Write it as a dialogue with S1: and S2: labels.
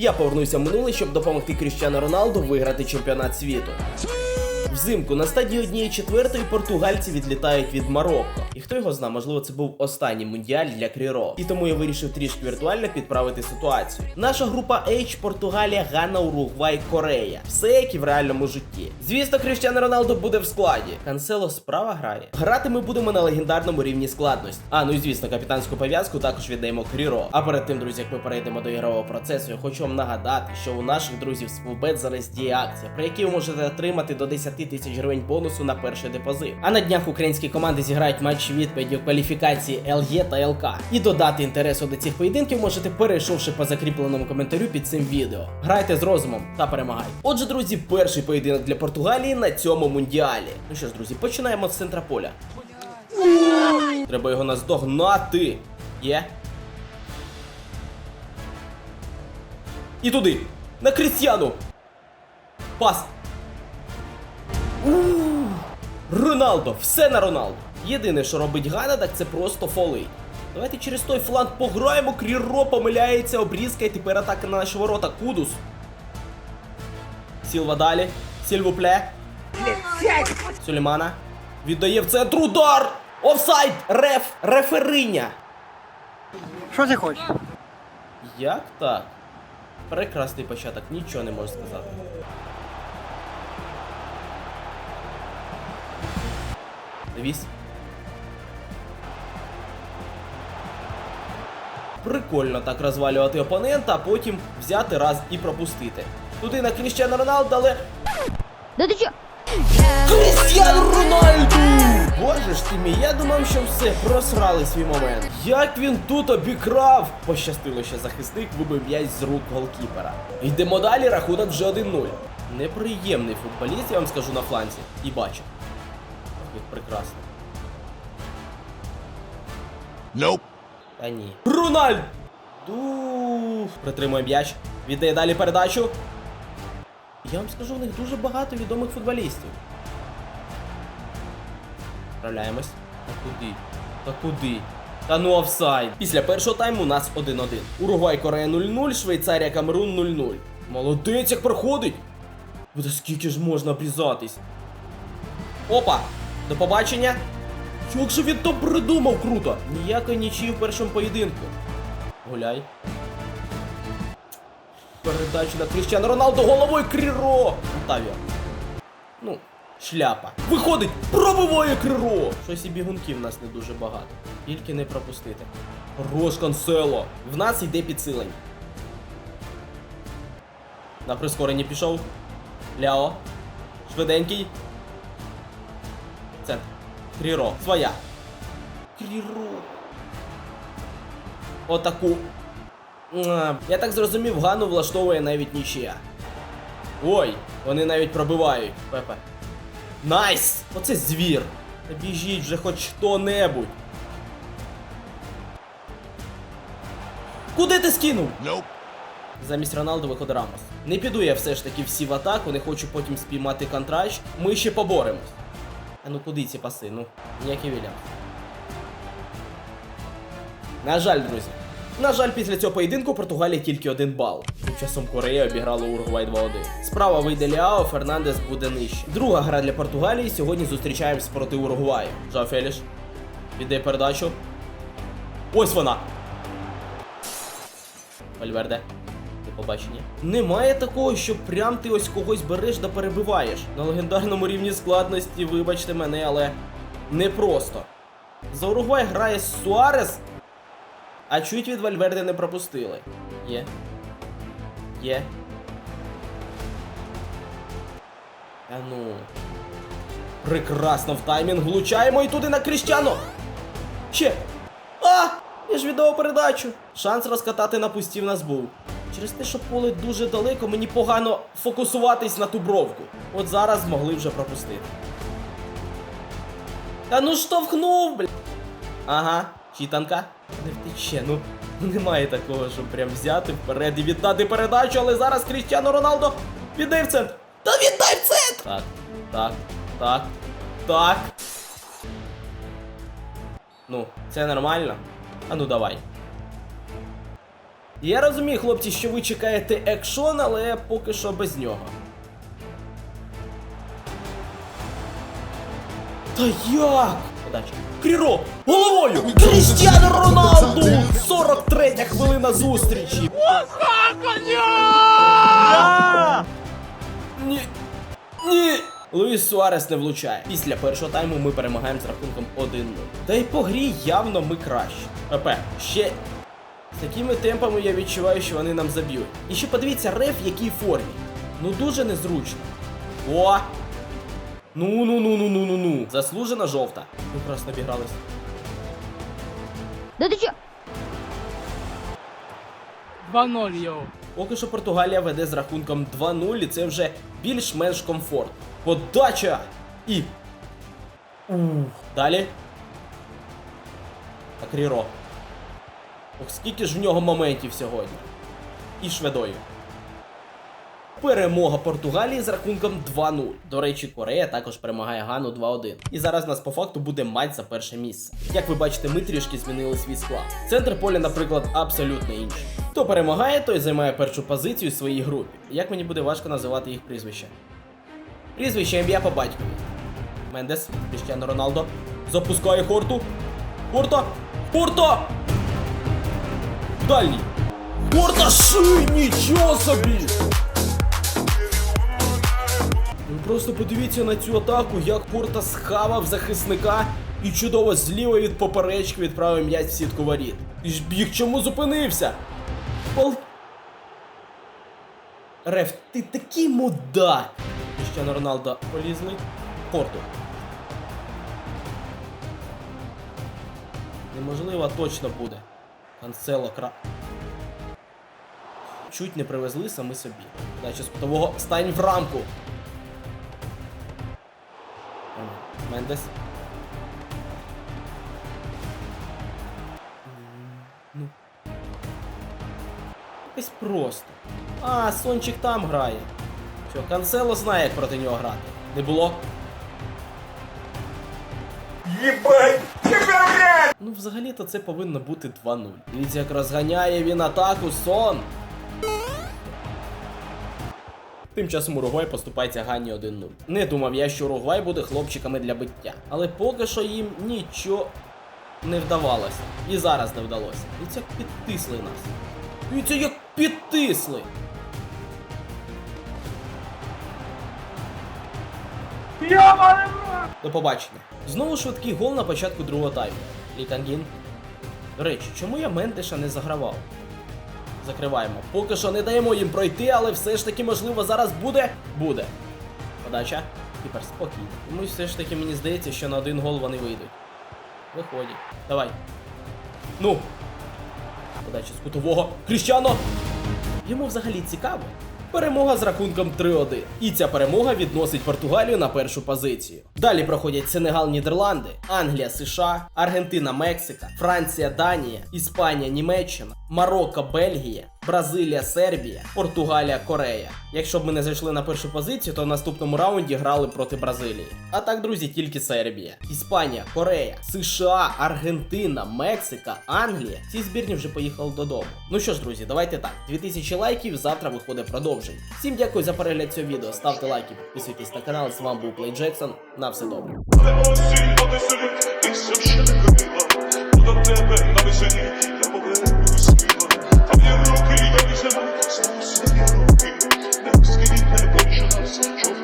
S1: Я повернуся в минуле, щоб допомогти Кріщану Роналду виграти чемпіонат світу. Взимку на стадії однієї четвертої португальці відлітають від Марокко. І хто його знає, можливо, це був останній мундіаль для Кріро. І тому я вирішив трішки віртуально підправити ситуацію. Наша група H – Португалія, Ганна, Уругвай, Корея. Все як і в реальному житті. Звісно, Кріштіано Роналдо буде в складі. Канцело справа грає. Грати ми будемо на легендарному рівні складності. А ну і звісно, капітанську пов'язку також віддаємо Кріро. А перед тим, друзі, як ми перейдемо до ігрового процесу, я хочу вам нагадати, що у наших друзів з зараз діє акція, при якій ви можете отримати до 10 тисяч гривень бонусу на перший депозит. А на днях українські команди зіграють матч відповіді кваліфікації ЛЄ та ЛК. І додати інтересу до цих поєдинків можете перейшовши по закріпленому коментарю під цим відео. Грайте з розумом та перемагайте. Отже, друзі, перший поєдинок для Португалії на цьому мундіалі. Ну що ж, друзі, починаємо з центра поля. Треба його наздогнати. Є. І туди. На Крістіану. Пас. Роналдо, все на Роналдо. Єдине, що робить Гана, так це просто фоли. Давайте через той фланг пограємо. Кріро помиляється, обрізка і тепер атака на наші ворота. Кудус. Сілва далі. Сільвупле. Сулеймана. Віддає в центр удар! Офсайд! Реф! Рефериня!
S2: Що ти хочеш?
S1: Як так? Прекрасний початок, нічого не можу сказати. Дивись. Прикольно так розвалювати опонента, а потім взяти раз і пропустити. Туди на Кріщану Роналду, але.
S3: Да ты чё?
S1: Крістіану Рональду! Боже ж ти мій, я думав, що все, просрали свій момент. Як він тут обікрав! Пощастило, що захисник вибив м'яч з рук голкіпера. Йдемо далі, рахунок вже 1-0. Неприємний футболіст, я вам скажу на фланці. І бачу. Прекрасно.
S4: Nope.
S1: Та ні. Рональд! Дух. Притримує м'яч. Віддає далі передачу. Я вам скажу, у них дуже багато відомих футболістів. Справляємось. Та куди? Та куди? Та ну офсайд. Після першого тайму у нас 1-1. Уругвай Корея 0-0, Швейцарія Камерун 0-0. Молодець, як проходить! Та скільки ж можна обрізатись? Опа! До побачення! Як же він то придумав круто! Ніякої нічиї в першому поєдинку. Гуляй. Передачу на Кріщану Роналду головою Кріро! Отавіо. Ну, шляпа. Виходить! Пробиває Кріро! Щось і бігунків в нас не дуже багато. Тільки не пропустити. Хорош канцело! В нас йде підсилення. На прискоренні пішов. Ляо. Швиденький. Центр. Кріро. Своя. Кріро. Отаку. Я так зрозумів, Гану влаштовує навіть нічия. Ой, вони навіть пробивають. Пепе. Найс! Оце звір! Біжіть вже хоч хто-небудь. Куди ти скинув?
S4: Nope.
S1: Замість Роналду виходить Рамос. Не піду я все ж таки всі в атаку, не хочу потім спіймати контрач. Ми ще поборемось. А ну куди ці паси? Ну, ніякий Вільям. На жаль, друзі. На жаль, після цього поєдинку Португалія тільки один бал. Тим часом Корея обіграла Уругвай 2-1. Справа вийде Ляо, Фернандес буде нижче. Друга гра для Португалії. Сьогодні зустрічаємось проти Уругваю. Жао Феліш. Віддає передачу. Ось вона! Вальверде. Побачення. Немає такого, що прям ти ось когось береш да перебиваєш. На легендарному рівні складності, вибачте мене, але непросто. За Уругвай грає Суарес, а чуть від Вальверде не пропустили. Є. Є. А ну. Прекрасно в таймінг влучаємо і туди на Кріщану. Ще. А! Я ж віддав передачу. Шанс розкатати на пусті нас був. Через те, що поле дуже далеко, мені погано фокусуватись на ту бровку. От зараз змогли вже пропустити. Та ну штовхнув, бля. Ага, читанка. Не втече, ну немає такого, щоб прям взяти вперед і віддати передачу, але зараз Крістіану Роналдо віддай в центр. Та віддай в центр! Так, так, так, так. Ну, це нормально. А ну давай. Я розумію, хлопці, що ви чекаєте екшон, але поки що без нього. Та як? Подача. Кріро! Головою! Крістіано Роналду! 43 хвилина зустрічі! Ні. Ні. Луїс Суарес не влучає. Після першого тайму ми перемагаємо з рахунком 1-0. Та й по грі явно ми краще. ПП, ще з такими темпами я відчуваю, що вони нам заб'ють. І ще подивіться, реф в якій формі. Ну дуже незручно. О! Ну ну ну ну ну ну ну. Заслужена жовта. Ми просто обігрались.
S3: Да ты чё?
S4: 2-0, йоу.
S1: Поки що Португалія веде з рахунком 2-0, і це вже більш-менш комфорт. Подача! І. Ух. Далі. Акріро. Ох, скільки ж в нього моментів сьогодні. І шведою. Перемога Португалії з рахунком 2-0. До речі, Корея також перемагає Гану 2-1. І зараз у нас по факту буде матч за перше місце. Як ви бачите, ми трішки змінили свій склад. Центр поля, наприклад, абсолютно інший. Хто перемагає, той займає першу позицію в своїй групі. Як мені буде важко називати їх прізвища? Прізвище ім'я по батькові. Мендес, Кріштіано Роналдо. Запускає Хорту. Хорта! Хорта! Дальній. Хорта ши! Нічого собі! Ви просто подивіться на цю атаку, як Порта схавав захисника і чудово зліва від поперечки відправив м'яч в сітку воріт. І ж біг чому зупинився? Пол... Реф, ти такий мудак! Кріштіано Роналдо полізли. Порту. Неможливо, точно буде. Канцело кра. Чуть не привезли самі собі. Дача з кутового стань в рамку. Мендес. Ну. Якось просто. А, Сончик там грає. Що, Канцело знає, як проти нього грати. Не було? Єбать! Ну, взагалі-то це повинно бути 2-0. Дивіться, як розганяє він атаку сон. Тим часом Уругвай поступається Гані 1-0. Не думав я, що Уругвай буде хлопчиками для биття. Але поки що їм нічого не вдавалося. І зараз не вдалося. Дивіться, як підтисли нас. Дивіться, як підтисли. До побачення. Знову швидкий гол на початку другого тайму. Лікангін. До речі, чому я Мендеша не загравав? Закриваємо. Поки що не даємо їм пройти, але все ж таки, можливо, зараз буде. Буде. Подача. Тепер спокійно. Тому все ж таки мені здається, що на один гол вони вийдуть. Виходять. Давай. Ну. Подача з кутового. Кріщано! Йому взагалі цікаво. Перемога з рахунком 3-1. І ця перемога відносить Португалію на першу позицію. Далі проходять Сенегал, Нідерланди, Англія, США, Аргентина, Мексика, Франція, Данія, Іспанія, Німеччина, Марокко, Бельгія, Бразилія, Сербія, Португалія, Корея. Якщо б ми не зайшли на першу позицію, то в наступному раунді грали проти Бразилії. А так, друзі, тільки Сербія, Іспанія, Корея, США, Аргентина, Мексика, Англія. Ці збірні вже поїхали додому. Ну що ж, друзі, давайте так. 2000 лайків. Завтра виходить продовження. Всім дякую за перегляд цього відео. Ставте лайки, підписуйтесь на канал. З вами був Плей Джексон. На все добре.
S5: Тебе на весені